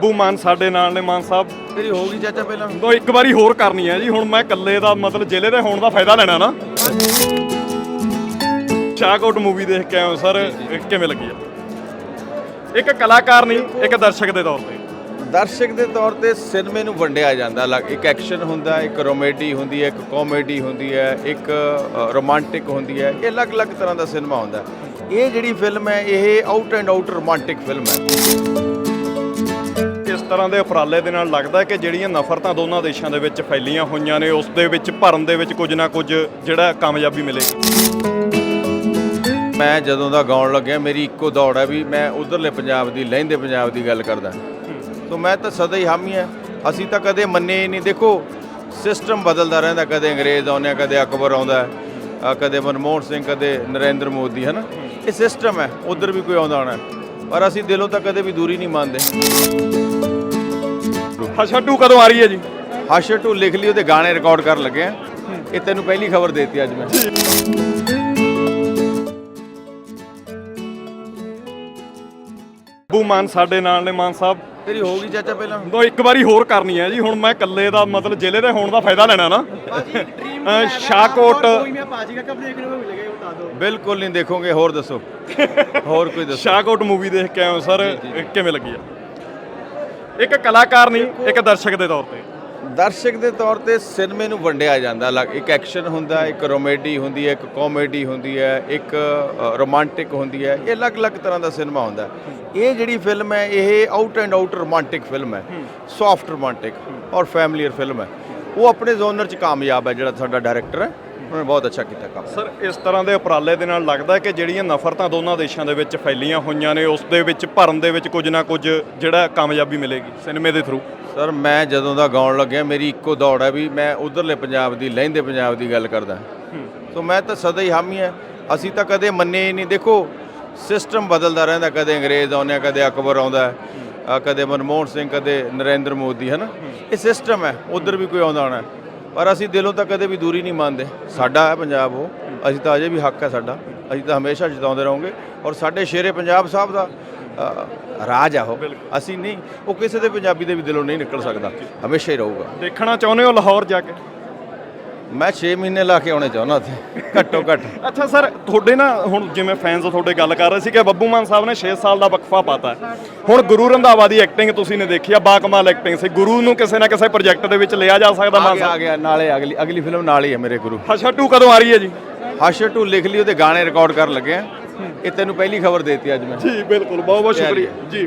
ਬੱਬੂ ਮਾਨ ਸਾਡੇ ਨਾਲ ਨੇ ਮਾਨ ਸਾਹਿਬ। ਤੇਰੀ ਹੋ ਗਈ ਚਾਚਾ ਪਹਿਲਾਂ। ਤੋਂ ਇੱਕ ਵਾਰੀ ਹੋਰ ਕਰਨੀ ਹੈ ਜੀ ਹੁਣ ਮੈਂ ਇਕੱਲੇ ਦਾ ਮਤਲਬ ਜ਼ਿਲ੍ਹੇ ਦੇ ਹੋਣ ਦਾ ਫਾਇਦਾ ਲੈਣਾ ਨਾ। ਸ਼ਾਹਕੋਟ ਮੂਵੀ ਦੇਖ ਕੇ ਆਇਆ ਸਰ ਕਿਵੇਂ ਲੱਗੀ ਆ? ਇੱਕ ਕਲਾਕਾਰ ਨਹੀਂ ਇੱਕ ਦਰਸ਼ਕ ਦੇ ਤੌਰ ਤੇ। ਦਰਸ਼ਕ ਦੇ ਤੌਰ ਤੇ ਸਿਨੇਮੇ ਨੂੰ ਵੰਡਿਆ ਜਾਂਦਾ ਅਲੱਗ ਇੱਕ ਐਕਸ਼ਨ ਹੁੰਦਾ ਇੱਕ ਰੋਮੇਡੀ ਹੁੰਦੀ ਹੈ ਇੱਕ ਕਾਮੇਡੀ ਹੁੰਦੀ ਹੈ ਇੱਕ ਰੋਮਾਂਟਿਕ ਹੁੰਦੀ ਹੈ ਇਹ ਅਲੱਗ-ਅਲੱਗ ਤਰ੍ਹਾਂ ਦਾ ਸਿਨੇਮਾ ਹੁੰਦਾ। ਇਹ ਜਿਹੜੀ ਫਿਲਮ ਹੈ ਇਹ out and out romantic film ਹੈ। ਤਰ੍ਹਾਂ ਦੇ ਉਪਰਾਲੇ ਦੇ ਨਾਲ ਲੱਗਦਾ ਕਿ ਜਿਹੜੀਆਂ ਨਫ਼ਰਤਾਂ ਦੋਨਾਂ ਦੇਸ਼ਾਂ ਦੇ ਵਿੱਚ ਫੈਲੀਆਂ ਹੋਈਆਂ ਨੇ, ਉਸ ਦੇ ਵਿੱਚ ਭਰਨ ਦੇ ਵਿੱਚ ਕੁਝ ਨਾ ਕੁਝ ਜਿਹੜਾ ਕਾਮਯਾਬੀ ਮਿਲੇਗੀ। ਮੈਂ ਜਦੋਂ ਦਾ ਗਾਉਣ ਲੱਗਿਆ, ਮੇਰੀ ਇੱਕੋ ਦੌੜ ਹੈ ਵੀ ਮੈਂ ਉਧਰਲੇ ਪੰਜਾਬ ਦੀ, ਲਹਿੰਦੇ ਪੰਜਾਬ ਦੀ ਗੱਲ ਕਰਦਾ। ਸੋ ਮੈਂ ਤਾਂ ਸਦਾ ਹੀ ਹਾਮੀ ਹਾਂ। ਅਸੀਂ ਤਾਂ ਕਦੇ ਮੰਨੇ ਹੀ ਨਹੀਂ। ਦੇਖੋ ਸਿਸਟਮ ਬਦਲਦਾ ਰਹਿੰਦਾ, ਕਦੇ ਅੰਗਰੇਜ਼ ਆਉਂਦੇ ਆ, ਕਦੇ ਅਕਬਰ ਆਉਂਦਾ ਕਦੇ ਮਨਮੋਹਨ ਸਿੰਘ, ਕਦੇ ਨਰਿੰਦਰ ਮੋਦੀ ਹੈ ਨਾ ਇਹ ਸਿਸਟਮ ਹੈ, ਉਧਰ ਵੀ ਕੋਈ ਆਉਂਦਾ ਹੋਣਾ ਪਰ ਅਸੀਂ ਦਿਲੋਂ ਤਾਂ ਕਦੇ ਵੀ ਦੂਰੀ ਨਹੀਂ ਮੰਨਦੇ। ਹਸ਼ਾ ਟੂ ਕਦੋਂ ਆ ਰਹੀ ਹੈ ਜੀ? ਹਾਸ਼ਰ ਟੂ ਲਿਖ ਲਈ ਉਹਦੇ ਗਾਣੇ ਰਿਕਾਰਡ ਕਰਨ ਲੱਗੇ ਆ। ਇਹ ਤੈਨੂੰ ਪਹਿਲੀ ਖਬਰ ਦੇਤੀ ਅੱਜ ਮੈਂ। ਬੱਬੂ ਮਾਨ ਸਾਡੇ ਨਾਲ ਨੇ ਮਾਨ ਸਾਹਿਬ। ਤੇਰੀ ਹੋ ਗਈ ਚਾਚਾ ਪਹਿਲਾਂ। ਤੋਂ ਇੱਕ ਵਾਰੀ ਹੋਰ ਕਰਨੀ ਹੈ ਜੀ। ਹੁਣ ਮੈਂ ਇਕੱਲੇ ਦਾ ਮਤਲਬ ਜ਼ਿਲ੍ਹੇ ਦੇ ਹੋਣ ਦਾ ਫਾਇਦਾ ਲੈਣਾ ਨਾ। ਅ, ਸ਼ਾਹਕੋਟ ਬਿਲਕੁਲ ਨਹੀਂ ਦੇਖੋਗੇ ਹੋਰ ਦੱਸੋ। ਹੋਰ ਕੋਈ ਦੱਸੋ। ਸ਼ਾਹਕੋਟ ਮੂਵੀ ਦੇਖ ਕੇ ਆਇਆ ਸਰ। ਕਿਵੇਂ ਲੱਗੀ ਆ? ਇੱਕ ਕਲਾਕਾਰ ਨਹੀਂ ਇੱਕ ਦਰਸ਼ਕ ਦੇ ਤੌਰ ਤੇ। ਦਰਸ਼ਕ ਦੇ ਤੌਰ ਤੇ ਸਿਨੇਮੇ ਨੂੰ ਵੰਡਿਆ ਜਾਂਦਾ ਅਲੱਗ ਇੱਕ ਐਕਸ਼ਨ ਹੁੰਦਾ ਇੱਕ ਰੋਮੇਡੀ ਹੁੰਦੀ ਹੈ ਇੱਕ ਕਾਮੇਡੀ ਹੁੰਦੀ ਹੈ ਇੱਕ ਰੋਮਾਂਟਿਕ ਹੁੰਦੀ ਹੈ ਇਹ ਅਲੱਗ-ਅਲੱਗ ਤਰ੍ਹਾਂ ਦਾ ਸਿਨੇਮਾ ਹੁੰਦਾ। ਇਹ ਜਿਹੜੀ ਫਿਲਮ ਹੈ ਇਹ out and out romantic film ਹੈ। ਸੌਫਟ ਰੋਮਾਂਟਿਕ ਔਰ ਫੈਮਿਲੀਅਰ ਫਿਲਮ ਹੈ। ਉਹ ਆਪਣੇ ਜ਼ੋਨਰ 'ਚ ਕਾਮਯਾਬ ਹੈ ਜਿਹੜਾ ਸਾਡਾ ਡਾਇਰੈਕਟਰ ਹੈ। ਉਹਨੇ ਬਹੁਤ ਅੱਛਾ ਕੀਤਾ ਕੰਮ। ਸਰ ਇਸ ਤਰ੍ਹਾਂ ਦੇ ਉਪਰਾਲੇ ਦੇ ਨਾਲ ਲੱਗਦਾ ਹੈ ਕਿ ਜਿਹੜੀਆਂ ਨਫ਼ਰਤਾਂ ਦੋਨਾਂ ਦੇਸ਼ਾਂ ਦੇ ਵਿੱਚ ਫੈਲੀਆਂ ਹੋਈਆਂ ਨੇ ਉਸ ਦੇ ਵਿੱਚ ਭਰਨ ਦੇ ਵਿੱਚ ਕੁਝ ਨਾ ਕੁਝ ਜਿਹੜਾ ਕਾਮਯਾਬੀ ਮਿਲੇਗੀ ਸਿਨੇਮੇ ਦੇ ਥਰੂ ਸਰ ਮੈਂ ਜਦੋਂ ਦਾ ਗਾਉਣ ਲੱਗਿਆ ਮੇਰੀ ਇੱਕੋ ਦੌੜ ਹੈ ਵੀ ਮੈਂ ਉਧਰਲੇ ਪੰਜਾਬ ਦੀ ਲਹਿੰਦੇ ਪੰਜਾਬ ਦੀ ਗੱਲ ਕਰਦਾ। ਸੋ ਮੈਂ ਤਾਂ ਸਦਾ ਹੀ ਹਾਮੀ ਹਾਂ। ਅਸੀਂ ਤਾਂ ਕਦੇ ਮੰਨੇ ਹੀ ਨਹੀਂ। ਦੇਖੋ ਸਿਸਟਮ ਬਦਲਦਾ ਰਹਿੰਦਾ ਕਦੇ ਅੰਗਰੇਜ਼ ਆਉਂਦੇ ਕਦੇ ਅਕਬਰ ਆਉਂਦਾ ਕਦੇ ਮਨਮੋਹਨ ਸਿੰਘ ਕਦੇ ਨਰਿੰਦਰ ਮੋਦੀ ਹੈ। ਨਾ ਇਹ ਸਿਸਟਮ ਹੈ ਉਧਰ ਵੀ ਕੋਈ ਆਉਂਦਾ ਹੋਣਾ। ਪਰ ਅਸੀਂ ਦਿਲੋਂ ਤਾਂ ਕਦੇ ਵੀ ਦੂਰੀ ਨਹੀਂ ਮੰਨਦੇ। ਸਾਡਾ ਹੈ ਪੰਜਾਬ ਉਹ। ਅਸੀਂ ਤਾਂ ਅਜੇ ਵੀ ਹੱਕ ਹੈ ਸਾਡਾ। ਅਸੀਂ ਤਾਂ ਹਮੇਸ਼ਾ ਜਿਤਾਉਂਦੇ ਰਹੋਗੇ। ਔਰ ਸਾਡੇ ਸ਼ੇਰੇ ਪੰਜਾਬ ਸਾਹਿਬ ਦਾ ਰਾਜ ਆ ਉਹ। ਅਸੀਂ ਨਹੀਂ ਉਹ ਕਿਸੇ ਦੇ ਪੰਜਾਬੀ ਦੇ ਵੀ ਦਿਲੋਂ ਨਹੀਂ ਨਿਕਲ ਸਕਦਾ। ਹਮੇਸ਼ਾ ਹੀ ਰਹੂਗਾ। ਦੇਖਣਾ ਚਾਹੁੰਦੇ ਹੋ ਲਾਹੌਰ ਜਾ ਕੇ? ਮੈਂ 6 ਮਹੀਨੇ ਲਾ ਕੇ ਆਉਣੇ ਚਾਹੁੰਦਾ ਉੱਥੇ ਘੱਟੋ ਘੱਟ। ਅੱਛਾ ਸਰ ਤੁਹਾਡੇ ਨਾ ਹੁਣ ਜਿਵੇਂ ਫੈਨਸ ਤੁਹਾਡੇ ਗੱਲ ਕਰ ਰਹੇ ਸੀ ਕਿ ਬੱਬੂ ਮਾਨ ਸਾਹਿਬ ਨੇ 6 ਸਾਲ ਦਾ ਵਕਫਾ ਪਾਤਾ। ਹੁਣ ਗੁਰੂ ਰੰਧਾਵਾ ਦੀ ਐਕਟਿੰਗ ਤੁਸੀਂ ਨੇ ਦੇਖੀ ਆ ਬਾਕਮਾਲ ਐਕਟਿੰਗ ਸੀ। ਗੁਰੂ ਨੂੰ ਕਿਸੇ ਨਾ ਕਿਸੇ ਪ੍ਰੋਜੈਕਟ ਦੇ ਵਿੱਚ ਲਿਆ ਜਾ ਸਕਦਾ ਮਾਨ ਗਿਆ ਆ ਸਾਹਿਬ ਗਿਆ ਨਾਲੇ ਅਗਲੀ ਅਗਲੀ ਫਿਲਮ ਨਾਲ ਹੀ ਹੈ ਮੇਰੇ ਗੁਰੂ। ਹਸ਼ਾ ਟੂ ਕਦੋਂ ਆ ਰਹੀ ਹੈ ਜੀ? ਹਾਸ਼ਰ ਟੂ ਲਿਖ ਲਈ ਉਹਦੇ ਗਾਣੇ ਰਿਕਾਰਡ ਕਰਨ ਲੱਗੇ ਆ। ਇਹ ਤੈਨੂੰ ਪਹਿਲੀ ਖਬਰ ਦੇਤੀ ਅੱਜ ਮੈਂ। ਜੀ ਬਿਲਕੁਲ ਬਹੁਤ ਬਹੁਤ ਸ਼ੁਕਰੀਆ। ਜੀ